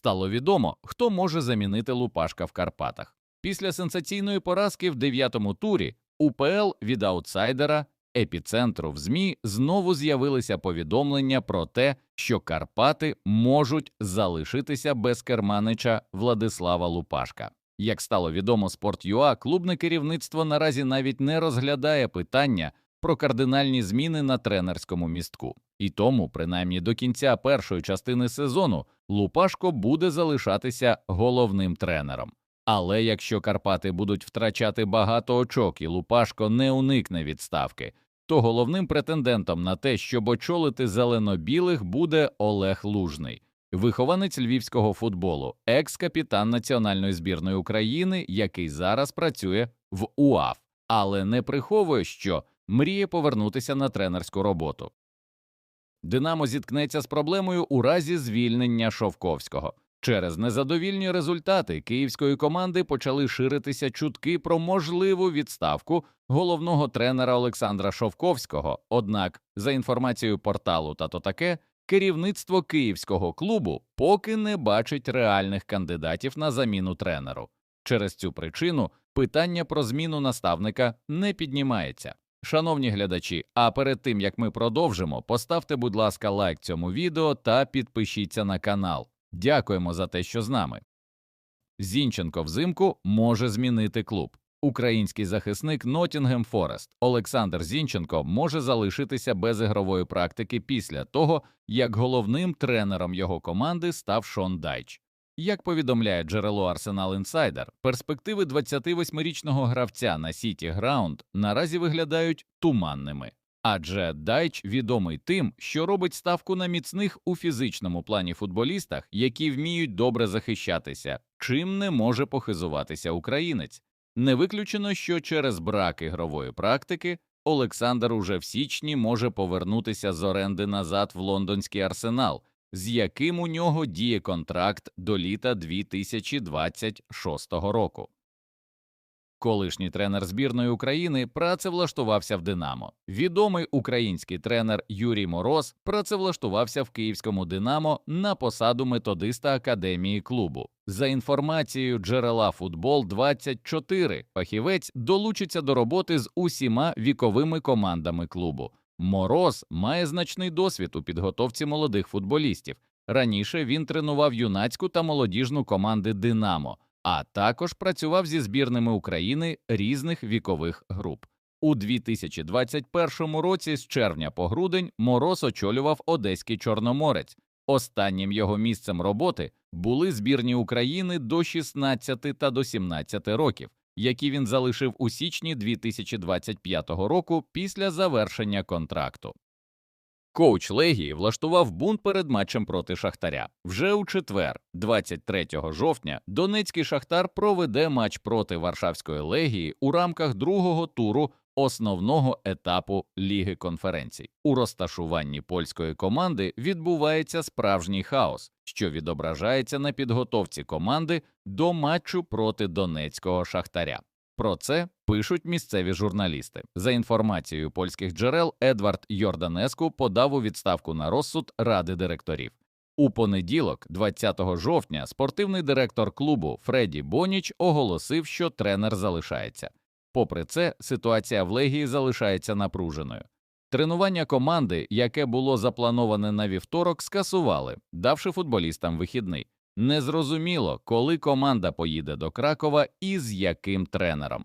стало відомо, хто може замінити Лупашка в Карпатах. Після сенсаційної поразки в дев'ятому турі УПЛ від аутсайдера епіцентру в ЗМІ знову з'явилися повідомлення про те, що Карпати можуть залишитися без керманича Владислава Лупашка. Як стало відомо Спорт.ЮА, клубне керівництво наразі навіть не розглядає питання про кардинальні зміни на тренерському містку. І тому, принаймні до кінця першої частини сезону, Лупашко буде залишатися головним тренером. Але якщо Карпати будуть втрачати багато очок і Лупашко не уникне відставки, то головним претендентом на те, щоб очолити зелено-білих, буде Олег Лужний, вихованець львівського футболу, екс-капітан національної збірної України, який зараз працює в УАФ, але не приховує, що мріє повернутися на тренерську роботу. Динамо зіткнеться з проблемою у разі звільнення Шовковського. Через незадовільні результати київської команди почали ширитися чутки про можливу відставку головного тренера Олександра Шовковського. Однак, за інформацією порталу «Тато таке», керівництво київського клубу поки не бачить реальних кандидатів на заміну тренеру. Через цю причину питання про зміну наставника не піднімається. Шановні глядачі, а перед тим як ми продовжимо, поставте, будь ласка, лайк цьому відео та підпишіться на канал. Дякуємо за те, що з нами. Зінченко взимку може змінити клуб. Український захисник Нотінгем Форест Олександр Зінченко може залишитися без ігрової практики після того, як головним тренером його команди став Шон Дайч. Як повідомляє джерело Арсенал Інсайдер, перспективи 28-річного гравця на Сіті Граунд наразі виглядають туманними. Адже Дайч відомий тим, що робить ставку на міцних у фізичному плані футболістах, які вміють добре захищатися, чим не може похизуватися українець. Не виключено, що через брак ігрової практики Олександр уже в січні може повернутися з оренди назад в лондонський арсенал, з яким у нього діє контракт до літа 2026 року. Колишній тренер збірної України працевлаштувався в Динамо. Відомий український тренер Юрій Мороз працевлаштувався в київському Динамо на посаду методиста академії клубу. За інформацією джерела Футбол 24 фахівець долучиться до роботи з усіма віковими командами клубу. Мороз має значний досвід у підготовці молодих футболістів. Раніше він тренував юнацьку та молодіжну команди Динамо а також працював зі збірними України різних вікових груп. У 2021 році з червня по грудень Мороз очолював Одеський Чорноморець. Останнім його місцем роботи були збірні України до 16 та до 17 років, які він залишив у січні 2025 року після завершення контракту. Коуч Легії влаштував бунт перед матчем проти Шахтаря. Вже у четвер, 23 жовтня, Донецький Шахтар проведе матч проти Варшавської легії у рамках другого туру основного етапу Ліги конференцій. У розташуванні польської команди відбувається справжній хаос, що відображається на підготовці команди до матчу проти Донецького Шахтаря. Про це пишуть місцеві журналісти. За інформацією польських джерел, Едвард Йорданеску подав у відставку на розсуд ради директорів. У понеділок, 20 жовтня, спортивний директор клубу Фредді Боніч оголосив, що тренер залишається. Попри це, ситуація в Легії залишається напруженою. Тренування команди, яке було заплановане на вівторок, скасували, давши футболістам вихідний. Незрозуміло, коли команда поїде до Кракова і з яким тренером.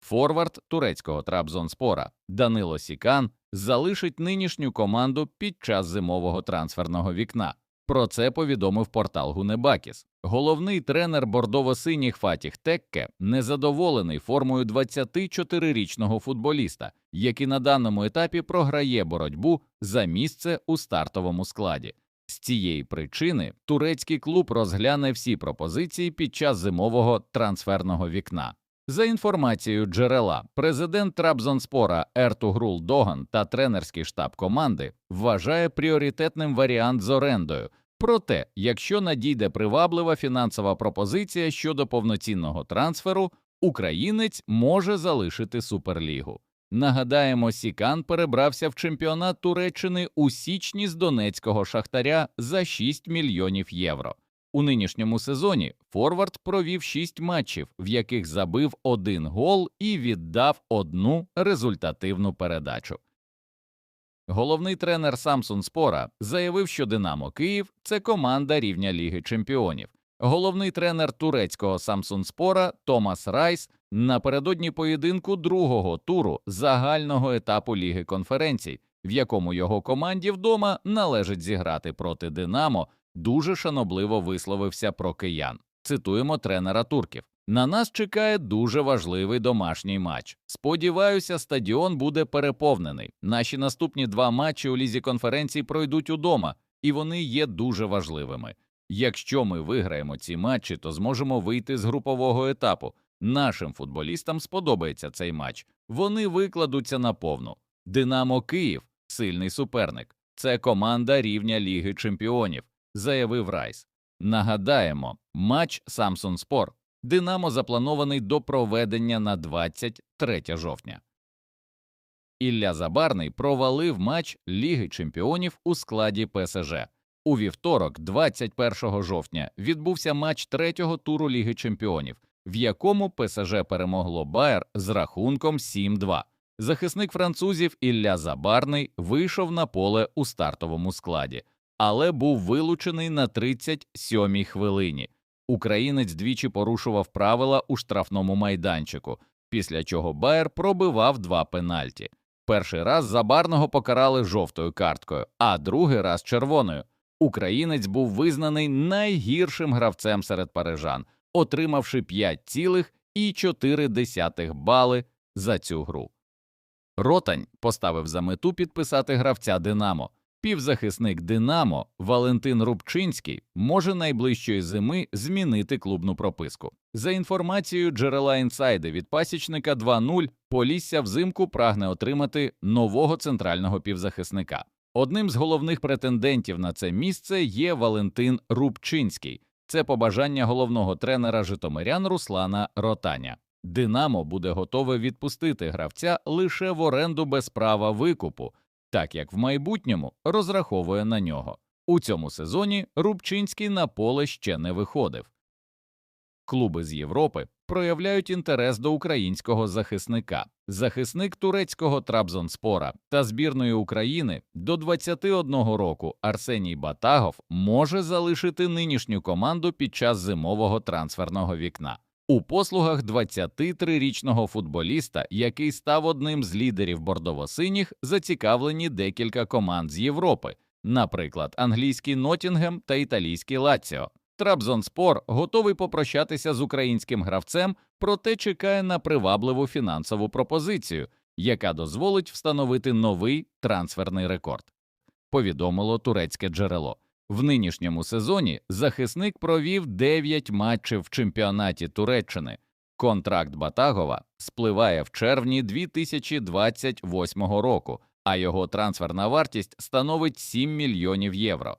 Форвард турецького Трабзонспора Данило Сікан залишить нинішню команду під час зимового трансферного вікна. Про це повідомив портал Гунебакіс. Головний тренер бордово-синіх Фатіх Текке незадоволений формою 24-річного футболіста, який на даному етапі програє боротьбу за місце у стартовому складі. З цієї причини турецький клуб розгляне всі пропозиції під час зимового трансферного вікна. За інформацією джерела, президент Трабзонспора Ертугрул Доган та тренерський штаб команди вважає пріоритетним варіант з орендою. Проте, якщо надійде приваблива фінансова пропозиція щодо повноцінного трансферу, українець може залишити суперлігу. Нагадаємо, Сікан перебрався в чемпіонат Туреччини у січні з донецького шахтаря за 6 мільйонів євро. У нинішньому сезоні Форвард провів 6 матчів, в яких забив один гол і віддав одну результативну передачу. Головний тренер Самсун Спора заявив, що Динамо Київ це команда рівня Ліги Чемпіонів. Головний тренер турецького Самсун Спора Томас Райс напередодні поєдинку другого туру загального етапу Ліги конференцій, в якому його команді вдома належить зіграти проти Динамо, дуже шанобливо висловився про киян. Цитуємо тренера турків. На нас чекає дуже важливий домашній матч. Сподіваюся, стадіон буде переповнений. Наші наступні два матчі у лізі конференцій пройдуть удома, і вони є дуже важливими. Якщо ми виграємо ці матчі, то зможемо вийти з групового етапу. Нашим футболістам сподобається цей матч. Вони викладуться наповну. Динамо Київ сильний суперник. Це команда рівня Ліги Чемпіонів, заявив Райс. Нагадаємо, матч Самсон Спор Динамо запланований до проведення на 23 жовтня. Ілля Забарний провалив матч Ліги Чемпіонів у складі ПСЖ. У вівторок, 21 жовтня, відбувся матч третього туру Ліги Чемпіонів, в якому ПСЖ перемогло Байер з рахунком 7-2. Захисник французів Ілля Забарний вийшов на поле у стартовому складі, але був вилучений на 37-й хвилині. Українець двічі порушував правила у штрафному майданчику, після чого Байер пробивав два пенальті. Перший раз забарного покарали жовтою карткою, а другий раз червоною. Українець був визнаний найгіршим гравцем серед парижан, отримавши 5,4 бали за цю гру. Ротань поставив за мету підписати гравця Динамо. Півзахисник Динамо Валентин Рубчинський може найближчої зими змінити клубну прописку. За інформацією джерела інсайди від пасічника 2.0, Полісся взимку прагне отримати нового центрального півзахисника. Одним з головних претендентів на це місце є Валентин Рубчинський. Це побажання головного тренера Житомирян Руслана Ротаня. Динамо буде готове відпустити гравця лише в оренду без права викупу так як в майбутньому розраховує на нього. У цьому сезоні Рубчинський на поле ще не виходив. Клуби з Європи проявляють інтерес до українського захисника, захисник турецького Трабзонспора та збірної України до 21 року Арсеній Батагов може залишити нинішню команду під час зимового трансферного вікна. У послугах 23-річного футболіста, який став одним з лідерів бордово-синіх, зацікавлені декілька команд з Європи, наприклад, англійський Нотінгем та італійський Лаціо. Трабзонспор готовий попрощатися з українським гравцем, проте чекає на привабливу фінансову пропозицію, яка дозволить встановити новий трансферний рекорд. Повідомило турецьке джерело. В нинішньому сезоні захисник провів 9 матчів в чемпіонаті Туреччини. Контракт Батагова спливає в червні 2028 року, а його трансферна вартість становить 7 мільйонів євро.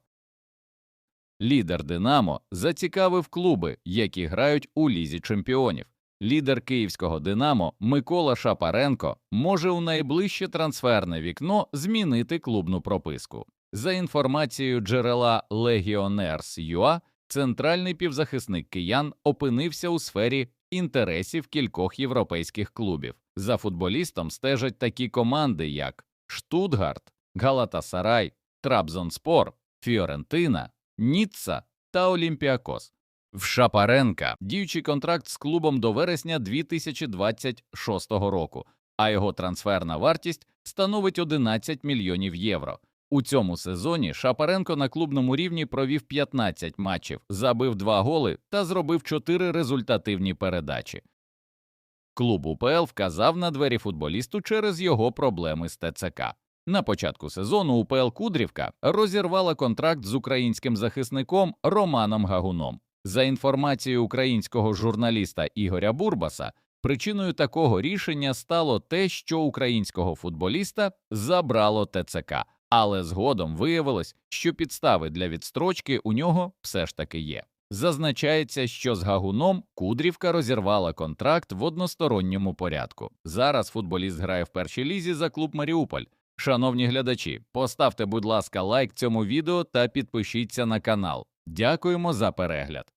Лідер Динамо зацікавив клуби, які грають у лізі чемпіонів. Лідер київського Динамо Микола Шапаренко може у найближче трансферне вікно змінити клубну прописку. За інформацією джерела Legionnaires.ua, центральний півзахисник киян опинився у сфері інтересів кількох європейських клубів. За футболістом стежать такі команди, як Штутгарт, Галатасарай, Трабзонспор, Фіорентина, Ніцца та Олімпіакос. В Шапаренка діючий контракт з клубом до вересня 2026 року, а його трансферна вартість становить 11 мільйонів євро. У цьому сезоні Шапаренко на клубному рівні провів 15 матчів, забив 2 голи та зробив 4 результативні передачі. Клуб УПЛ вказав на двері футболісту через його проблеми з ТЦК. На початку сезону УПЛ Кудрівка розірвала контракт з українським захисником Романом Гагуном. За інформацією українського журналіста Ігоря Бурбаса, причиною такого рішення стало те, що українського футболіста забрало ТЦК але згодом виявилось, що підстави для відстрочки у нього все ж таки є. Зазначається, що з Гагуном Кудрівка розірвала контракт в односторонньому порядку. Зараз футболіст грає в першій лізі за клуб Маріуполь. Шановні глядачі, поставте, будь ласка, лайк цьому відео та підпишіться на канал. Дякуємо за перегляд.